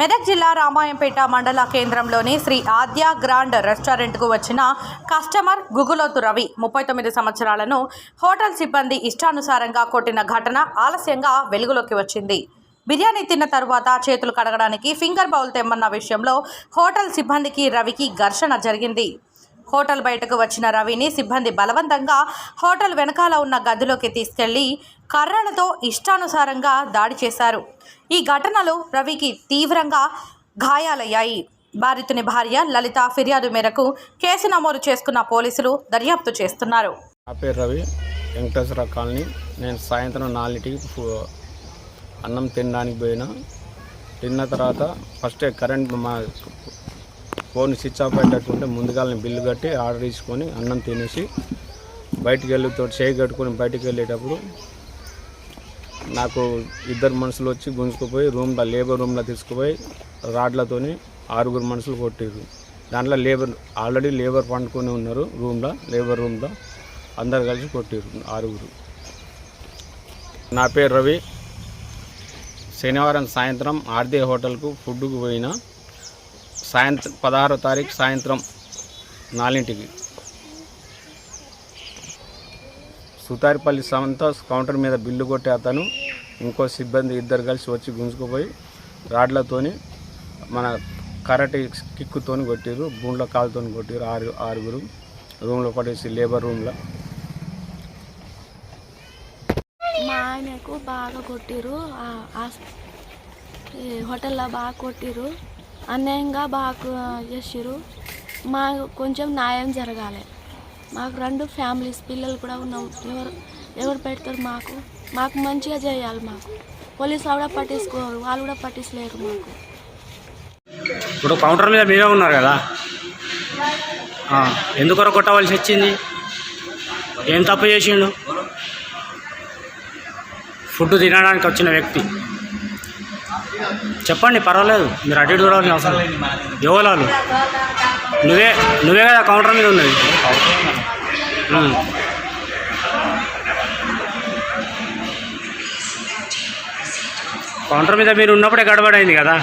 మెదక్ జిల్లా రామాయంపేట మండల కేంద్రంలోని శ్రీ ఆద్య గ్రాండ్ రెస్టారెంట్కు వచ్చిన కస్టమర్ గుగులోతు రవి ముప్పై తొమ్మిది సంవత్సరాలను హోటల్ సిబ్బంది ఇష్టానుసారంగా కొట్టిన ఘటన ఆలస్యంగా వెలుగులోకి వచ్చింది. బిర్యానీ తిన్న తరువాత చేతులు కడగడానికి ఫింగర్ బౌల్ తెమ్మన్న విషయంలో హోటల్ సిబ్బందికి రవికి ఘర్షణ జరిగింది. హోటల్ బయటకు వచ్చిన రవిని సిబ్బంది బలవంతంగా హోటల్ వెనకాల ఉన్న గదిలోకి తీసుకెళ్ళి కర్రలతో ఇష్టానుసారంగా దాడి చేశారు. ఈ ఘటనలో రవికి తీవ్రంగా గాయాలయ్యాయి. బాధితుని భార్య లలిత ఫిర్యాదు మేరకు కేసు నమోదు చేసుకున్న పోలీసులు దర్యాప్తు చేస్తున్నారు. నా పేరు రవి. వెంకటేశ్వర కాలనీ. నేను సాయంత్రం నాలుగింటికి అన్నం తినడానికి పోయినా. తిన్న తర్వాత ఫస్ట్ కరెంట్ మా ఫోన్ స్విచ్ ఆఫ్ అయ్యేటట్టుంటే ముందుగాలని బిల్లు కట్టి ఆర్డర్ తీసుకొని అన్నం తినేసి బయటికి వెళ్ళి తోటి చేయి కట్టుకొని బయటికి వెళ్ళేటప్పుడు నాకు ఇద్దరు మనుషులు వచ్చి గుంజుకుపోయి రూమ్లో లేబర్ రూమ్లో తీసుకుపోయి రాడ్లతోని ఆరుగురు మనుషులు కొట్టిర్రు. దాంట్లో లేబర్ ఆల్రెడీ లేబర్ పండుకొని ఉన్నారు రూమ్లో లేబర్ రూమ్లో. అందరు కలిసి కొట్టిర్రు ఆరుగురు. నా పేరు రవి. శనివారం సాయంత్రం ఆర్దే హోటల్కు ఫుడ్కు పోయిన సాయంత్రం పదహారో తారీఖు సాయంత్రం నాలుగింటికి. సుతారిపల్లి సమంత కౌంటర్ మీద బిల్లు కొట్టే అతను ఇంకో సిబ్బంది ఇద్దరు కలిసి వచ్చి గుంజుకుపోయి రాడ్లతోని మన కరాటే కిక్కుతోని కొట్టిరు బూండ్ల కాలుతోని కొట్టిరు ఆరు ఆరుగురు రూమ్లో పడేసి లేబర్ రూమ్లో. మా ఆయనకు బాగా కొట్టిరు హోటల్లో బాగా కొట్టిరు అన్యాయంగా బాగా చేసారు మాకు కొంచెం న్యాయం జరగాలి. మాకు రెండు ఫ్యామిలీస్ పిల్లలు కూడా ఉన్నాం. ఎవరు ఎవరు పెడతారు మాకు? మాకు మంచిగా చేయాలి మాకు. పోలీసు కూడా పట్టించుకోరు వాళ్ళు కూడా పట్టించలేరు మాకు. ఇప్పుడు కౌంటర్ మీద మీరే ఉన్నారు కదా? ఎందుకు కొట్టవలసి వచ్చింది? ఏం తప్పు చేసిండు? ఫుడ్ తినడానికి వచ్చిన వ్యక్తి. చెప్పండి పర్వాలేదు మీరు అటు ఇటు చూడాల్సిన అవసరం లేదు. ఎవరు వాళ్ళు నువ్వే నువ్వే కదా కౌంటర్ మీద ఉన్నది. కౌంటర్ మీద మీరు ఉన్నప్పుడే గడబడైంది కదా?